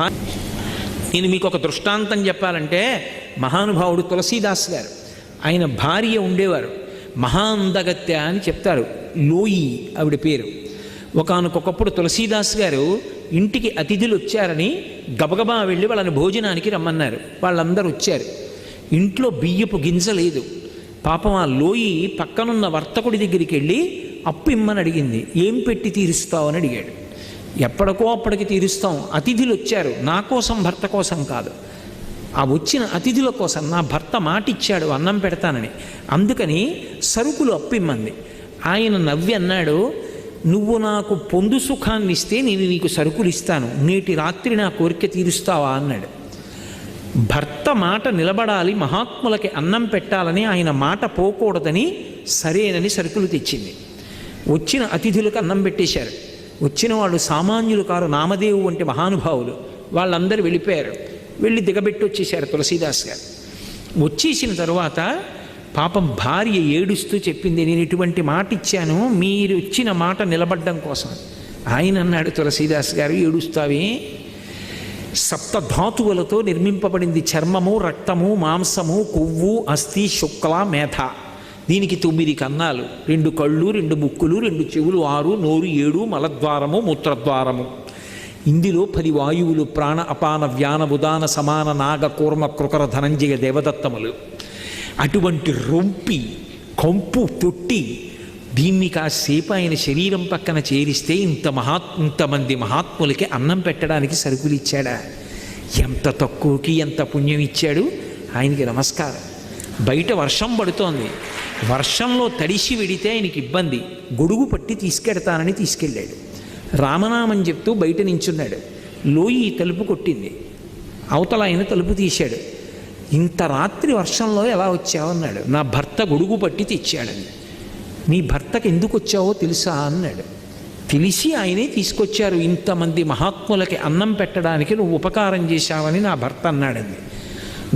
భా నేను మీకు ఒక దృష్టాంతం చెప్పాలంటే మహానుభావుడు తులసీదాస్ గారు. ఆయన భార్య ఉండేవారు. మహాందగత్య అని చెప్తారు. లోయి ఆవిడ పేరు. ఒకనకొకప్పుడు తులసీదాస్ గారు ఇంటికి అతిథులు వచ్చారని గబగబా వెళ్ళి వాళ్ళని భోజనానికి రమ్మన్నారు. వాళ్ళందరూ వచ్చారు. ఇంట్లో బియ్యపు గింజ లేదు. పాపం ఆ లోయి పక్కనున్న వర్తకుడి దగ్గరికి వెళ్ళి అప్పు ఇమ్మని అడిగింది. ఏం పెట్టి తీరుస్తావు? అని అడిగాడు. ఎప్పటికో అప్పటికి తీరుస్తాం. అతిథులు వచ్చారు. నా కోసం భర్త కోసం కాదు. ఆ వచ్చిన అతిథుల కోసం నా భర్త మాట ఇచ్చాడు అన్నం పెడతానని. అందుకని సరుకులు అప్పిమ్మంది. ఆయన నవ్వి అన్నాడు నువ్వు నాకు పొందు సుఖాన్ని ఇస్తే నేను నీకు సరుకులు ఇస్తాను. నేటి రాత్రి నా కోరిక తీరుస్తావా? అన్నాడు. భర్త మాట నిలబడాలి మహాత్ములకి అన్నం పెట్టాలని ఆయన మాట పోకూడదని సరేనని సరుకులు తెచ్చింది. వచ్చిన అతిథులకు అన్నం పెట్టేశారు. వచ్చిన వాళ్ళు సామాన్యులు కారు నామదేవు వంటి మహానుభావులు. వాళ్ళందరూ వెళ్ళిపోయారు. వెళ్ళి దిగబెట్టి వచ్చేసారు తులసీదాస్ గారు. వచ్చేసిన తరువాత పాపం భార్య ఏడుస్తూ చెప్పింది నేను ఇటువంటి మాట ఇచ్చాను మీరు ఇచ్చిన మాట నిలబడ్డం కోసం. ఆయన అన్నాడు తులసీదాస్ గారు ఏడుస్తావే? సప్త ధాతువులతో నిర్మింపబడింది చర్మము రక్తము మాంసము కొవ్వు అస్థి శుక్ల మేధ. దీనికి తొమ్మిది కన్నాలు. రెండు కళ్ళు రెండు ముక్కులు రెండు చెవులు ఆరు నోరు ఏడు మలద్వారము మూత్రద్వారము. ఇందులో పది వాయువులు ప్రాణ అపాన వ్యాన ఉదాన సమాన నాగ కూర్మ కృకర ధనంజయ దేవదత్తములు. అటువంటి రొంపి కంపు తొట్టి దీన్ని కాసేపు ఆయన శరీరం పక్కన చేరిస్తే ఇంత మహా ఇంతమంది మహాత్ములకి అన్నం పెట్టడానికి సరుకులు ఇచ్చాడా? ఎంత తక్కువకి ఎంత పుణ్యం ఇచ్చాడు? ఆయనకి నమస్కారం. బయట వర్షం పడుతోంది. వర్షంలో తడిసి వెడితే ఆయనకి ఇబ్బంది. గొడుగు పట్టి తీసుకెడతానని తీసుకెళ్ళాడు. రామనామం చెప్తూ బయట నించున్నాడు. లోయి తలుపు కొట్టింది. అవతల ఆయన తలుపు తీశాడు. ఇంత రాత్రి వర్షంలో ఎలా వచ్చావన్నాడు నా భర్త గొడుగు పట్టి తెచ్చాడని. నీ భర్తకు ఎందుకు వచ్చావో తెలుసా అన్నాడు. తెలిసి ఆయనే తీసుకొచ్చారు. ఇంతమంది మహాత్ములకి అన్నం పెట్టడానికి నువ్వు ఉపకారం చేశావని నా భర్త అన్నాడండి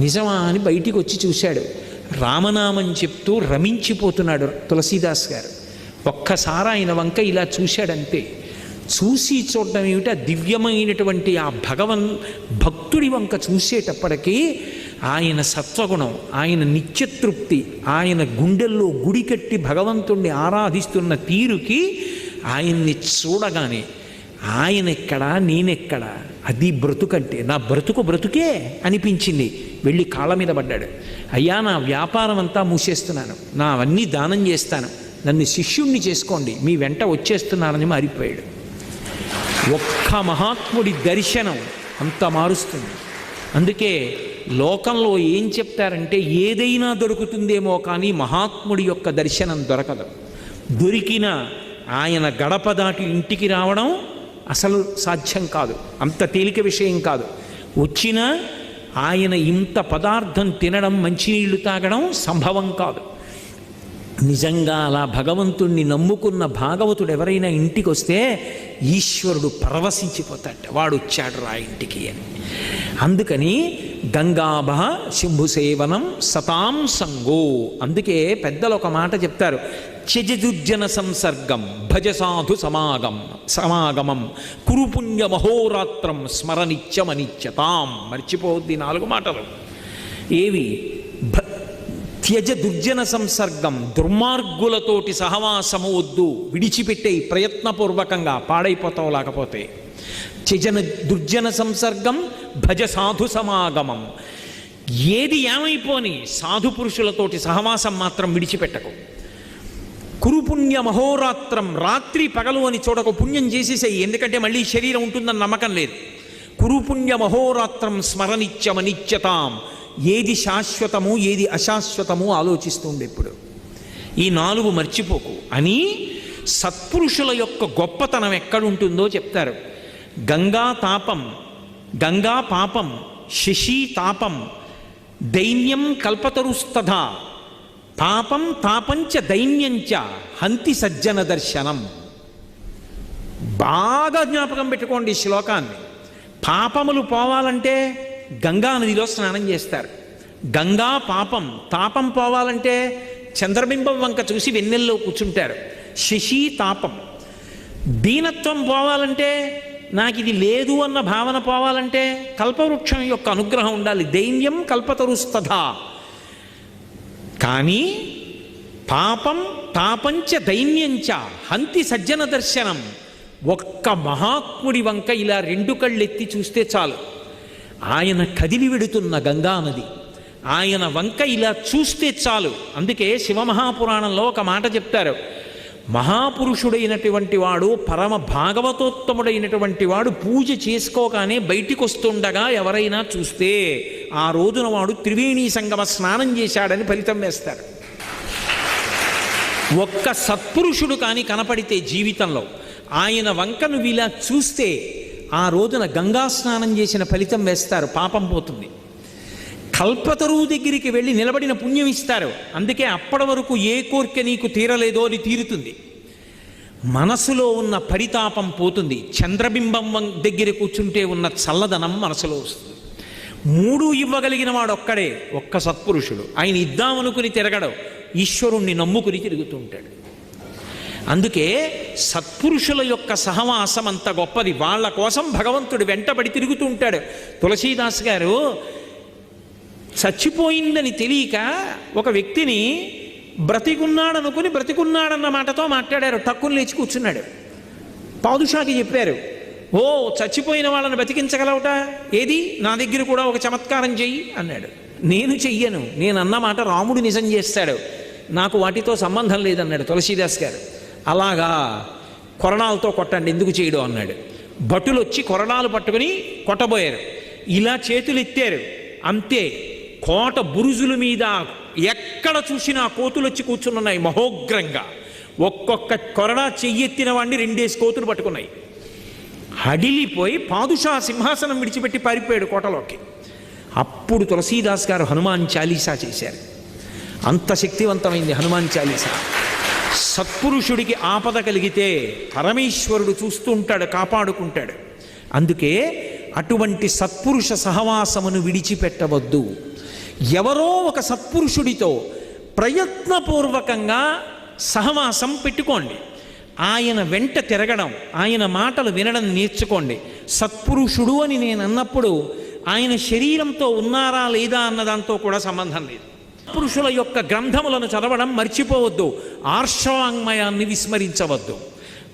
నిజమా అని బయటికి వచ్చి చూశాడు. రామనామం చెప్తూ రమించిపోతున్నాడు తులసీదాస్ గారు. ఒక్కసారి ఆయన వంక ఇలా చూశాడంతే. చూసి చూడడం ఏమిటి? ఆ దివ్యమైనటువంటి ఆ భగవన్ భక్తుడి వంక చూసేటప్పటికీ ఆయన సత్వగుణం ఆయన నిత్యతృప్తి ఆయన గుండెల్లో గుడి కట్టి భగవంతుణ్ణి ఆరాధిస్తున్న తీరుకి ఆయన్ని చూడగానే ఆయన ఎక్కడా? నేనెక్కడా? అది బ్రతుకంటే నా బ్రతుకు బ్రతుకే అనిపించింది. వెళ్ళి కాళ్ళ మీద పడ్డాడు. అయ్యా నా వ్యాపారం అంతా మూసేస్తున్నాను. నా అవన్నీ దానం చేస్తాను. నన్ను శిష్యుణ్ణి చేసుకోండి. మీ వెంట వచ్చేస్తున్నానని మారిపోయాడు. ఒక్క మహాత్ముడి దర్శనం అంత మారుస్తుంది. అందుకే లోకంలో ఏం చెప్తారంటే ఏదైనా దొరుకుతుందేమో కానీ మహాత్ముడి యొక్క దర్శనం దొరకదు. దొరికిన ఆయన గడప దాటి ఇంటికి రావడం అసలు సాధ్యం కాదు. అంత తేలిక విషయం కాదు. వచ్చినా ఆయన ఇంత పదార్థం తినడం మంచినీళ్ళు తాగడం సంభవం కాదు. నిజంగా అలా భగవంతుణ్ణి నమ్ముకున్న భాగవతుడు ఎవరైనా ఇంటికి వస్తే ఈశ్వరుడు పరవశించిపోతాడు. వాడు వచ్చాడు రా ఇంటికి అని. అందుకని గంగాభ శంభు సేవనం సతాం సంగో. అందుకే పెద్దలు ఒక మాట చెప్తారు. త్యజదుర్జన సంసర్గం భజ సాధు సమాగం సమాగమం కురుపుణ్య మహోరాత్రం స్మరనిత్యమనిత్యతాం మర్చిపోద్ది నాలుగు మాటలు. ఏవి? త్యజ దుర్జన సంసర్గం దుర్మార్గులతోటి సహవాసము వద్దు విడిచిపెట్టే ప్రయత్నపూర్వకంగా పాడైపోతావు లేకపోతే త్యజన దుర్జన సంసర్గం భజ సాధు సమాగమం ఏది ఏమైపోని సాధు పురుషులతోటి సహవాసం మాత్రం విడిచిపెట్టకు. కురుపుణ్య మహోరాత్రం రాత్రి పగలు అని చూడక పుణ్యం చేసేసాయి ఎందుకంటే మళ్ళీ శరీరం ఉంటుందని నమ్మకం లేదు. కురుపుణ్య మహోరాత్రం స్మరణిత్యమనిత్యతాం ఏది శాశ్వతము ఏది అశాశ్వతము ఆలోచిస్తుండే ఇప్పుడు. ఈ నాలుగు మర్చిపోకు. అని సత్పురుషుల యొక్క గొప్పతనం ఎక్కడుంటుందో చెప్తారు. గంగా తాపం గంగా పాపం శశి తాపం దైన్యం కల్పతరుస్తథ. పాపం తాపంచ దైన్యంచ హంతి సజ్జన దర్శనం. బాగా జ్ఞాపకం పెట్టుకోండి ఈ శ్లోకాన్ని. పాపములు పోవాలంటే గంగా నదిలో స్నానం చేస్తారు. గంగా పాపం తాపం పోవాలంటే చంద్రబింబం వంక చూసి వెన్నెల్లో కూర్చుంటారు. శశి తాపం. దీనత్వం పోవాలంటే నాకు ఇది లేదు అన్న భావన పోవాలంటే కల్పవృక్షం యొక్క అనుగ్రహం ఉండాలి. దైన్యం కల్పతరుస్తథా. కానీ పాపం తాపంచ దైన్యంచ హంతి సజ్జన దర్శనం. ఒక్క మహాత్ముడి వంక ఇలా రెండు కళ్ళెత్తి చూస్తే చాలు. ఆయన కదిలి వెడుతున్న గంగానది ఆయన వంక ఇలా చూస్తే చాలు. అందుకే శివమహాపురాణంలో ఒక మాట చెప్తారు. మహాపురుషుడైనటువంటి వాడు పరమ భాగవతోత్తముడైనటువంటి వాడు పూజ చేసుకోగానే బయటికి వస్తుండగా ఎవరైనా చూస్తే ఆ రోజున వాడు త్రివేణీ సంగమ స్నానం చేశాడని ఫలితం వేస్తారు. ఒక్క సత్పురుషుడు కానీ కనపడితే జీవితంలో ఆయన వంకను ఇలా చూస్తే ఆ రోజున గంగా స్నానం చేసిన ఫలితం వేస్తారు పాపం పోతుంది. కల్పతరువు దగ్గరికి వెళ్ళి నిలబడిన పుణ్యం ఇస్తారు. అందుకే అప్పటి వరకు ఏ కోరిక నీకు తీరలేదో అని తీరుతుంది. మనసులో ఉన్న పరితాపం పోతుంది. చంద్రబింబం వం- దగ్గర కూర్చుంటే ఉన్న చల్లదనం మనసులో వస్తుంది. మూడు ఇవ్వగలిగిన వాడు ఒక్కడే ఒక్క సత్పురుషుడు. ఆయన ఇద్దామనుకుని తిరగడం ఈశ్వరుణ్ణి నమ్ముకుని తిరుగుతుంటాడు. అందుకే సత్పురుషుల యొక్క సహవాసం అంత గొప్పది. వాళ్ళ కోసం భగవంతుడు వెంటబడి తిరుగుతూ ఉంటాడు. తులసీదాస్ గారు చచ్చిపోయిందని తెలియక ఒక వ్యక్తిని బ్రతికున్నాడనుకుని బ్రతికున్నాడన్న మాటతో మాట్లాడారు. టక్కుని లేచి కూర్చున్నాడు. పాదుషాకి చెప్పారు ఓ చచ్చిపోయిన వాళ్ళని బతికించగలవుట ఏది? నా దగ్గర కూడా ఒక చమత్కారం చెయ్యి అన్నాడు. నేను చెయ్యను. నేను అన్నమాట రాముడు నిజం చేస్తాడు. నాకు వాటితో సంబంధం లేదన్నాడు తులసీదాస్ గారు. అలాగా కొరణాలతో కొట్టండి ఎందుకు చేయడం? అన్నాడు. భటులు వచ్చి కొరణాలు పట్టుకుని కొట్టబోయారు. ఇలా చేతులు ఎత్తారు అంతే. కోట బురుజుల మీద ఎక్కడ చూసినా కోతులు వచ్చి కూర్చున్నాయి మహోగ్రంగా. ఒక్కొక్క కొరడా చెయ్యెత్తిన వాడిని రెండేసి కోతులు పట్టుకున్నాయి. హడిలిపోయి పాదుషా సింహాసనం విడిచిపెట్టి పారిపోయాడు కోటలోకి. అప్పుడు తులసీదాస్ గారు హనుమాన్ చాలీసా చేశారు. అంత శక్తివంతమైంది హనుమాన్ చాలీసా. సత్పురుషుడికి ఆపద కలిగితే పరమేశ్వరుడు చూస్తూ ఉంటాడు కాపాడుకుంటాడు. అందుకే అటువంటి సత్పురుష సహవాసమును విడిచిపెట్టవద్దు. ఎవరో ఒక సత్పురుషుడితో ప్రయత్నపూర్వకంగా సహవాసం పెట్టుకోండి. ఆయన వెంట తిరగడం ఆయన మాటలు వినడం నేర్చుకోండి. సత్పురుషుడు అని నేను అన్నప్పుడు ఆయన శరీరంతో ఉన్నారా లేదా అన్న దాంతో కూడా సంబంధం లేదు. పురుషుల యొక్క గ్రంథములను చదవడం మర్చిపోవద్దు. ఆర్షవాంగ్మయాన్ని విస్మరించవద్దు.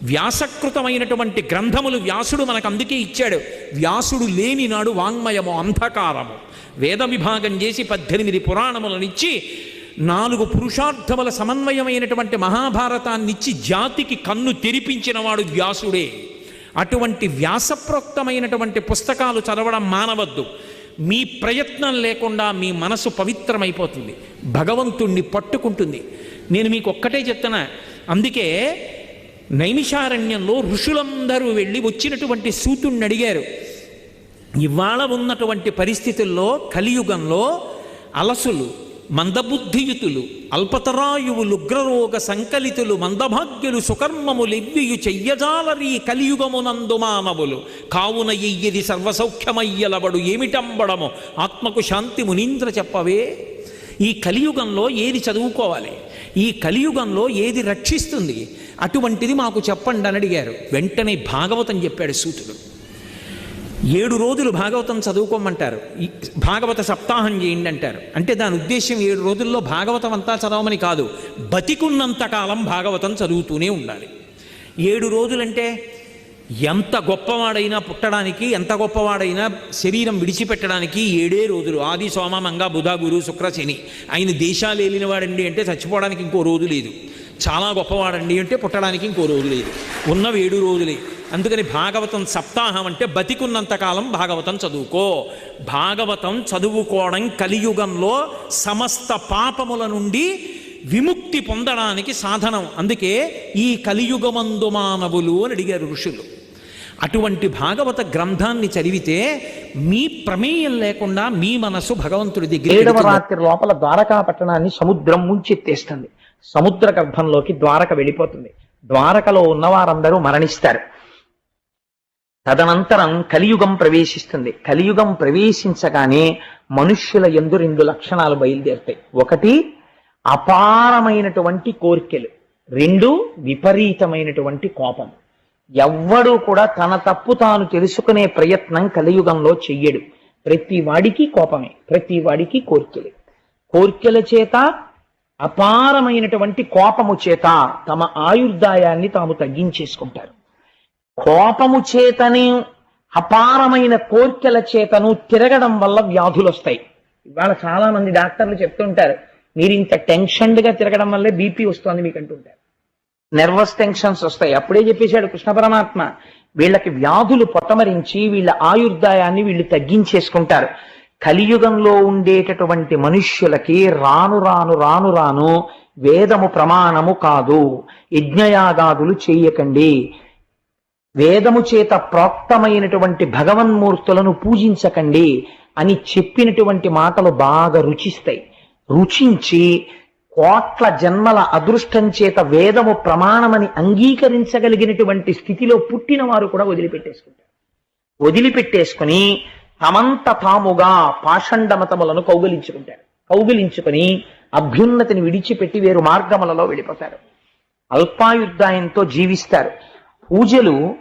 వ్యాసకృతమైనటువంటి గ్రంథములు వ్యాసుడు మనకు అందుకే ఇచ్చాడు. వ్యాసుడు లేని నాడు వాంగ్మయము అంధకారము. వేద విభాగం చేసి పద్దెనిమిది పురాణములనిచ్చి నాలుగు పురుషార్థముల సమన్వయమైనటువంటి మహాభారతాన్నిచ్చి జాతికి కన్ను తెరిపించినవాడు వ్యాసుడే. అటువంటి వ్యాసప్రోక్తమైనటువంటి పుస్తకాలు చదవడం మానవద్దు. మీ ప్రయత్నం లేకుండా మీ మనసు పవిత్రమైపోతుంది. భగవంతుణ్ణి పట్టుకుంటుంది. నేను మీకు ఒక్కటే చెప్తున్నా. అందుకే నైమిషారణ్యంలో ఋషులందరూ వెళ్ళి వచ్చినటువంటి సూతుణ్ణి అడిగారు. ఇవాళ ఉన్నటువంటి పరిస్థితుల్లో కలియుగంలో అలసులు మందబుద్ధియుతులు అల్పతరాయువులు ఉగ్రరోగ సంకలితులు మందభాగ్యులు సుకర్మములు ఎవ్వియు చెయ్యజాలరీ కలియుగమునందు మానవులు. కావున ఎయ్యది సర్వసౌఖ్యమయ్యలబడు ఏమిటంబడము? ఆత్మకు శాంతి మునీంద్ర చెప్పవే? ఈ కలియుగంలో ఏది చదువుకోవాలి? ఈ కలియుగంలో ఏది రక్షిస్తుంది? అటువంటిది మాకు చెప్పండి అని అడిగారు. వెంటనే భాగవతం చెప్పాడు సూతుడు. ఏడు రోజులు భాగవతం చదువుకోమంటారు. భాగవత సప్తాహం చేయండి అంటారు. అంటే దాని ఉద్దేశం ఏడు రోజుల్లో భాగవతం అంతా చదవమని కాదు బతికున్నంత కాలం భాగవతం చదువుతూనే ఉండాలి. ఏడు రోజులంటే ఎంత గొప్పవాడైనా పుట్టడానికి ఎంత గొప్పవాడైనా శరీరం విడిచిపెట్టడానికి ఏడే రోజులు. ఆది సోమ మంగ బుధ గురు శుక్ర శని. ఆయన దేశాలు వెళ్ళినవాడండి అంటే చచ్చిపోవడానికి ఇంకో రోజు లేదు. చాలా గొప్పవాడండి అంటే పుట్టడానికి ఇంకో రోజు లేదు. ఉన్నవి ఏడు రోజులే. అందుకని భాగవతం సప్తాహం అంటే బతికున్నంతకాలం భాగవతం చదువుకో. భాగవతం చదువుకోవడం కలియుగంలో సమస్త పాపముల నుండి విముక్తి పొందడానికి సాధనం. అందుకే ఈ కలియుగమందు మానవులు అని అడిగారు ఋషులు. అటువంటి భాగవత గ్రంథాన్ని చదివితే మీ ప్రమేయం లేకుండా మీ మనసు భగవంతుడి దగ్గర ఏడవ రాత్రి లోపల ద్వారకా పట్టణాన్ని సముద్రం ముంచెత్తేస్తుంది సముద్ర గర్భంలోకి ద్వారక వెళ్ళిపోతుంది. ద్వారకలో ఉన్న వారందరూ మరణిస్తారు. తదనంతరం కలియుగం ప్రవేశిస్తుంది. కలియుగం ప్రవేశించగానే మనుష్యుల ఎందు రెండు లక్షణాలు బయలుదేరుతాయి. ఒకటి అపారమైనటువంటి కోరికలు. రెండు విపరీతమైనటువంటి కోపం. ఎవ్వడూ కూడా తన తప్పు తాను తెలుసుకునే ప్రయత్నం కలియుగంలో చెయ్యడు. ప్రతి వాడికి కోపమే ప్రతి వాడికి కోర్కెలే. కోర్కెల చేత అపారమైనటువంటి కోపము చేత తమ ఆయుర్దాయాన్ని తాము తగ్గించేసుకుంటారు. కోపము చేతనే అపారమైన కోర్కెల చేతను తిరగడం వల్ల వ్యాధులు వస్తాయి ఇవాళ చాలా మంది డాక్టర్లు చెప్తుంటారు మీరు ఇంత టెన్షన్గా తిరగడం వల్లే బీపీ వస్తుంది మీకు అంటుంటారు నెర్వస్ టెన్షన్స్ వస్తాయి. అప్పుడే చెప్పేశాడు కృష్ణ పరమాత్మ వీళ్ళకి వ్యాధులు పొట్టమరించి వీళ్ళ ఆయుర్దాయాన్ని వీళ్ళు తగ్గించేసుకుంటారు. కలియుగంలో ఉండేటటువంటి మనుష్యులకి రాను రాను రాను రాను వేదము ప్రమాణము కాదు. యజ్ఞయాగాదులు చేయకండి. వేదము చేత ప్రోక్తమైనటువంటి భగవన్మూర్తులను పూజించకండి అని చెప్పినటువంటి మాటలు బాగా రుచిస్తాయి. రుచించి కోట్ల జన్మల అదృష్టం చేత వేదము ప్రమాణమని అంగీకరించగలిగినటువంటి స్థితిలో పుట్టిన వారు కూడా వదిలిపెట్టేసుకుంటారు. వదిలిపెట్టేసుకుని తమంత తాముగా పాషండమతములను కౌగిలించుకుంటారు. కౌగిలించుకుని అభ్యున్నతిని విడిచిపెట్టి వేరు మార్గములలో వెళ్ళిపోతారు. అల్పాయుద్ధాయంతో జీవిస్తారు. పూజలు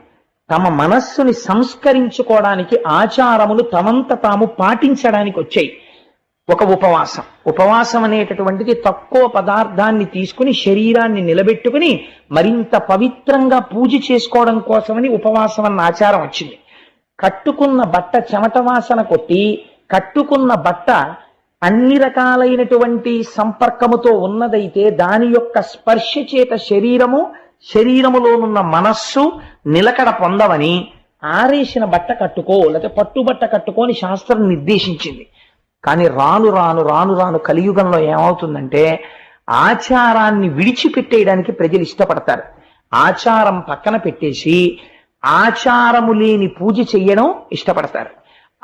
తమ మనస్సుని సంస్కరించుకోవడానికి ఆచారములు తమంత తాము పాటించడానికి వచ్చాయి. ఒక ఉపవాసం. ఉపవాసం అనేటటువంటిది తక్కువ పదార్థాన్ని తీసుకుని శరీరాన్ని నిలబెట్టుకుని మరింత పవిత్రంగా పూజ చేసుకోవడం కోసమని ఉపవాసం అన్న ఆచారం వచ్చింది. కట్టుకున్న బట్ట చెమట వాసన కొట్టి కట్టుకున్న బట్ట అన్ని రకాలైనటువంటి సంపర్కముతో ఉన్నదైతే దాని యొక్క స్పర్శ చేత శరీరము శరీరములోనున్న మనస్సు నిలకడ పొందవని ఆరేసిన బట్ట కట్టుకో లేకపోతే పట్టుబట్ట కట్టుకోని శాస్త్రం నిర్దేశించింది. కానీ రాను రాను రాను రాను కలియుగంలో ఏమవుతుందంటే ఆచారాన్ని విడిచిపెట్టేయడానికి ప్రజలు ఇష్టపడతారు. ఆచారం పక్కన పెట్టేసి ఆచారము లేని పూజ చెయ్యడం ఇష్టపడతారు.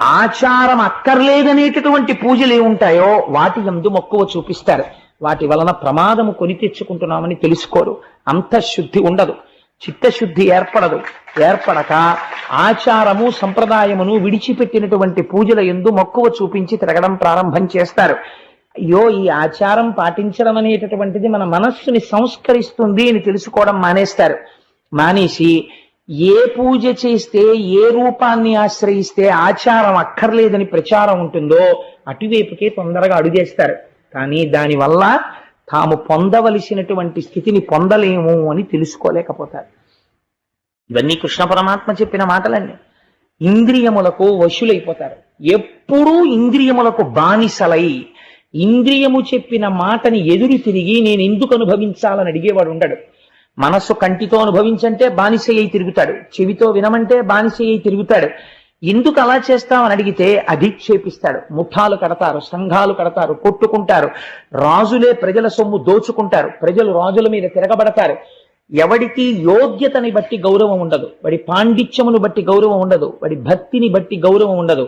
ఆచారం అక్కర్లేదనేటటువంటి పూజలు ఏముంటాయో వాటి ఎందు మక్కువ చూపిస్తారు. వాటి వలన ప్రమాదము కొని తెచ్చుకుంటున్నామని తెలుసుకోరు. అంత శుద్ధి ఉండదు. చిత్తశుద్ధి ఏర్పడదు. ఏర్పడక ఆచారము సంప్రదాయమును విడిచిపెట్టినటువంటి పూజల ఎందు మక్కువ చూపించి తిరగడం ప్రారంభం చేస్తారు. అయ్యో ఈ ఆచారం పాటించడం అనేటటువంటిది మన మనస్సుని సంస్కరిస్తుంది అని తెలుసుకోవడం మానేస్తారు. మానేసి ఏ పూజ చేస్తే ఏ రూపాన్ని ఆశ్రయిస్తే ఆచారం అక్కర్లేదని ప్రచారం ఉంటుందో అటువైపుకే తొందరగా అడుగేస్తారు. కానీ దానివల్ల తాము పొందవలసినటువంటి స్థితిని పొందలేము అని తెలుసుకోలేకపోతారు. ఇవన్నీ కృష్ణ పరమాత్మ చెప్పిన మాటలన్నీ. ఇంద్రియములకు వశులైపోతారు. ఎప్పుడూ ఇంద్రియములకు బానిసలై ఇంద్రియము చెప్పిన మాటని ఎదురు తిరిగి నేను ఎందుకు అనుభవించాలని అడిగేవాడు ఉండడు. మనస్సు కంటితో అనుభవించంటే బానిస అయి తిరుగుతాడు. చెవితో వినమంటే బానిస అయి తిరుగుతాడు. ఎందుకు అలా చేస్తామని అడిగితే అధిక్షేపిస్తాడు ముఠాలు కడతారు సంఘాలు కడతారు కొట్టుకుంటారు. రాజులే ప్రజల సొమ్ము దోచుకుంటారు. ప్రజలు రాజుల మీద తిరగబడతారు. ఎవడికి యోగ్యతని బట్టి గౌరవం ఉండదు. వాడి పాండిత్యమును బట్టి గౌరవం ఉండదు. వాడి భక్తిని బట్టి గౌరవం ఉండదు.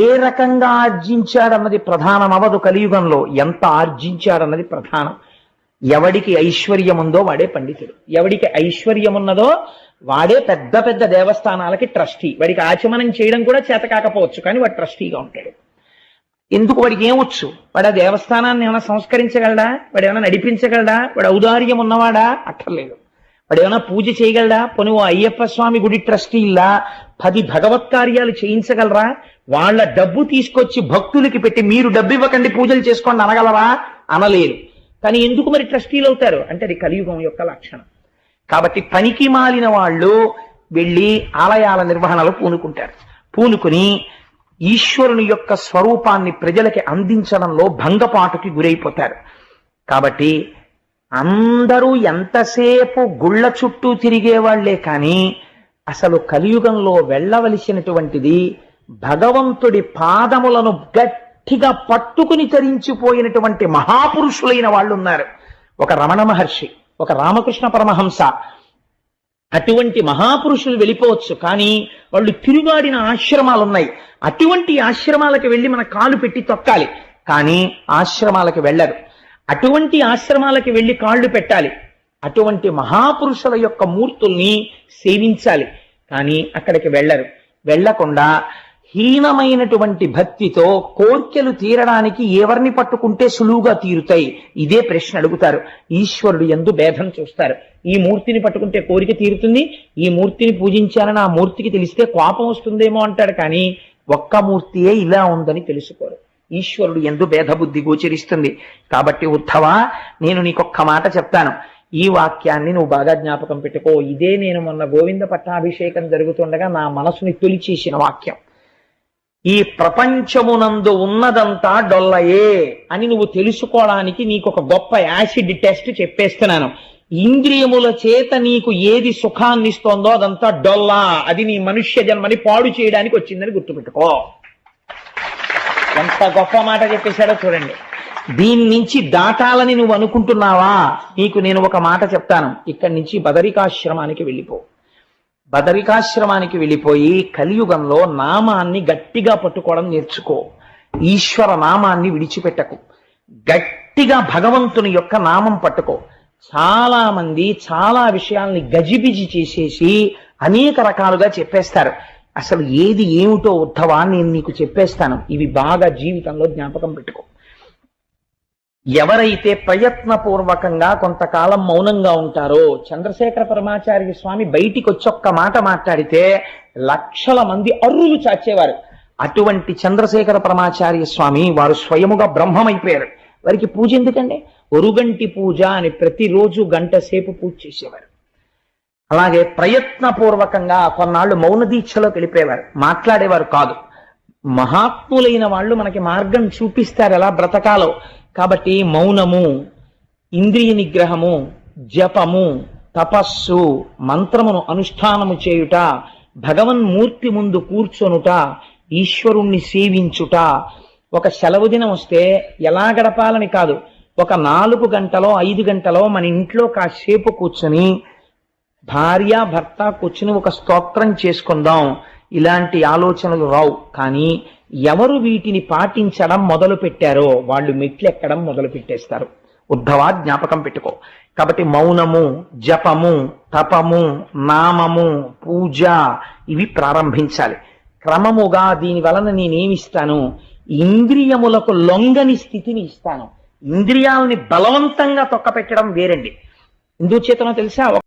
ఏ రకంగా ఆర్జించాడన్నది ప్రధానం అవదు కలియుగంలో. ఎంత ఆర్జించాడన్నది ప్రధానం. ఎవడికి ఐశ్వర్యం ఉందో వాడే పండితుడు. ఎవడికి ఐశ్వర్యం ఉన్నదో వాడే పెద్ద పెద్ద దేవస్థానాలకి ట్రస్టీ. వాడికి ఆచమనం చేయడం కూడా చేత కాకపోవచ్చు కానీ వాడు ట్రస్టీగా ఉంటాడు. ఎందుకు వాడికి ఏమొచ్చు? వాడు ఆ దేవస్థానాన్ని ఏమైనా సంస్కరించగలడా? వాడు ఏమైనా నడిపించగలడా? వాడు ఔదార్యం ఉన్నవాడా? అక్కర్లేదు. వాడు ఏమైనా పూజ చేయగలడా? పోనీ ఓ అయ్యప్ప స్వామి గుడి ట్రస్టీల్లా పది భగవత్ కార్యాలు చేయించగలరా? వాళ్ళ డబ్బు తీసుకొచ్చి భక్తులకి పెట్టి మీరు డబ్బు ఇవ్వకండి పూజలు చేసుకోండి అనగలరా? అనలేరు కానీ ఎందుకు మరి ట్రస్టీలు అవుతారు? అంటే అది కలియుగం యొక్క లక్షణం. కాబట్టి పనికి మాలిన వాళ్ళు వెళ్ళి ఆలయాల నిర్వహణలో పూనుకుంటారు. పూనుకుని ఈశ్వరుని యొక్క స్వరూపాన్ని ప్రజలకి అందించడంలో భంగపాటుకి గురైపోతారు. కాబట్టి అందరూ ఎంతసేపు గుళ్ళ చుట్టూ తిరిగేవాళ్ళే కానీ అసలు కలియుగంలో వెళ్ళవలసినటువంటిది భగవంతుడి పాదములను గట్టిగా పట్టుకుని తరించిపోయినటువంటి మహాపురుషులైన వాళ్ళు ఉన్నారు ఒక రమణ మహర్షి. ఒక రామకృష్ణ పరమహంస. అటువంటి మహాపురుషులు వెళ్ళిపోవచ్చు కానీ వాళ్ళు తిరుగాడిన ఆశ్రమాలు ఉన్నాయి అటువంటి ఆశ్రమాలకు వెళ్ళి మన కాలు పెట్టి తొక్కాలి కానీ ఆశ్రమాలకు వెళ్ళరు. అటువంటి ఆశ్రమాలకు వెళ్ళి కాళ్ళు పెట్టాలి. అటువంటి మహాపురుషుల యొక్క మూర్తుల్ని సేవించాలి కానీ అక్కడికి వెళ్ళరు. వెళ్ళకుండా హీనమైనటువంటి భక్తితో కోర్కెలు తీరడానికి ఎవరిని పట్టుకుంటే సులువుగా తీరుతాయి? ఇదే ప్రశ్న అడుగుతారు. ఈశ్వరుడు ఎందు భేదం చూస్తారు. ఈ మూర్తిని పట్టుకుంటే కోరిక తీరుతుంది. ఈ మూర్తిని పూజించాలని ఆ మూర్తికి తెలిస్తే కోపం వస్తుందేమో అంటాడు కానీ ఒక్క మూర్తియే ఇలా ఉందని తెలుసుకోరు. ఈశ్వరుడు ఎందు భేదబుద్ధి గోచరిస్తుంది. కాబట్టి ఉద్ధవా నేను నీకొక్క మాట చెప్తాను. ఈ వాక్యాన్ని నువ్వు బాగా జ్ఞాపకం పెట్టుకో. ఇదే నేను మొన్న గోవింద పట్టాభిషేకం జరుగుతుండగా నా మనసుని తొలిచేసిన వాక్యం. ఈ ప్రపంచమునందు ఉన్నదంతా డొల్లయే అని నువ్వు తెలుసుకోవడానికి నీకు ఒక గొప్ప యాసిడ్ టెస్ట్ చెప్పేస్తున్నాను. ఇంద్రియముల చేత నీకు ఏది సుఖాన్ని ఇస్తోందో అదంతా డొల్లా. అది నీ మనుష్య జన్మని పాడు చేయడానికి వచ్చిందని గుర్తుపెట్టుకో. ఎంత గొప్ప మాట చెప్పేశాడో చూడండి. దీని నుంచి దాటాలని నువ్వు అనుకుంటున్నావా? నీకు నేను ఒక మాట చెప్తాను. ఇక్కడి నుంచి బదరికాశ్రమానికి వెళ్ళిపో. బదరికాశ్రమానికి వెళ్ళిపోయి కలియుగంలో నామాన్ని గట్టిగా పట్టుకోవడం నేర్చుకో. ఈశ్వర నామాన్ని విడిచిపెట్టకు. గట్టిగా భగవంతుని యొక్క నామం పట్టుకో. చాలా మంది చాలా విషయాల్ని గజిబిజి చేసేసి అనేక రకాలుగా చెప్పేస్తారు. అసలు ఏది ఏమిటో ఉద్ధవా నేను నీకు చెప్పేస్తాను. ఇవి బాగా జీవితంలో జ్ఞాపకం పెట్టుకో. ఎవరైతే ప్రయత్నపూర్వకంగా కొంతకాలం మౌనంగా ఉంటారో చంద్రశేఖర పరమాచార్య స్వామి బయటికి వచ్చి ఒక్క మాట మాట్లాడితే లక్షల మంది అర్రులు చాచేవారు. అటువంటి చంద్రశేఖర పరమాచార్య స్వామి వారు స్వయముగా బ్రహ్మమైపోయారు. వారికి పూజ ఎందుకండి? ఒరుగంటి పూజ అని ప్రతిరోజు గంట సేపు పూజ చేసేవారు. అలాగే ప్రయత్నపూర్వకంగా కొన్నాళ్ళు మౌన దీక్షలో వెళ్ళిపోయేవారు మాట్లాడేవారు కాదు. మహాత్ములైన వాళ్ళు మనకి మార్గం చూపిస్తారు ఎలా బ్రతకాలో. కాబట్టి మౌనము ఇంద్రియ నిగ్రహము జపము తపస్సు మంత్రమును అనుష్ఠానము చేయుట భగవన్మూర్తి ముందు కూర్చొనుట ఈశ్వరుణ్ణి సేవించుట. ఒక సెలవు దినం వస్తే ఎలా గడపాలని కాదు. ఒక నాలుగు గంటలో ఐదు గంటలో మన ఇంట్లో కాసేపు కూర్చొని భార్య భర్త కూర్చుని ఒక స్తోత్రం చేసుకుందాం. ఇలాంటి ఆలోచనలు రావు. కానీ ఎవరు వీటిని పాటించడం మొదలు పెట్టారో వాళ్ళు మెట్లు ఎక్కడం మొదలు పెట్టేస్తారు ఉద్ధవా జ్ఞాపకం పెట్టుకో. కాబట్టి మౌనము జపము తపము నామము పూజ ఇవి ప్రారంభించాలి. క్రమముగా దీని వలన నేనేమిస్తాను? ఇంద్రియములకు లొంగని స్థితిని ఇస్తాను. ఇంద్రియాలని బలవంతంగా తొక్కపెట్టడం వేరండి. ఎందుచేతనో తెలుసా?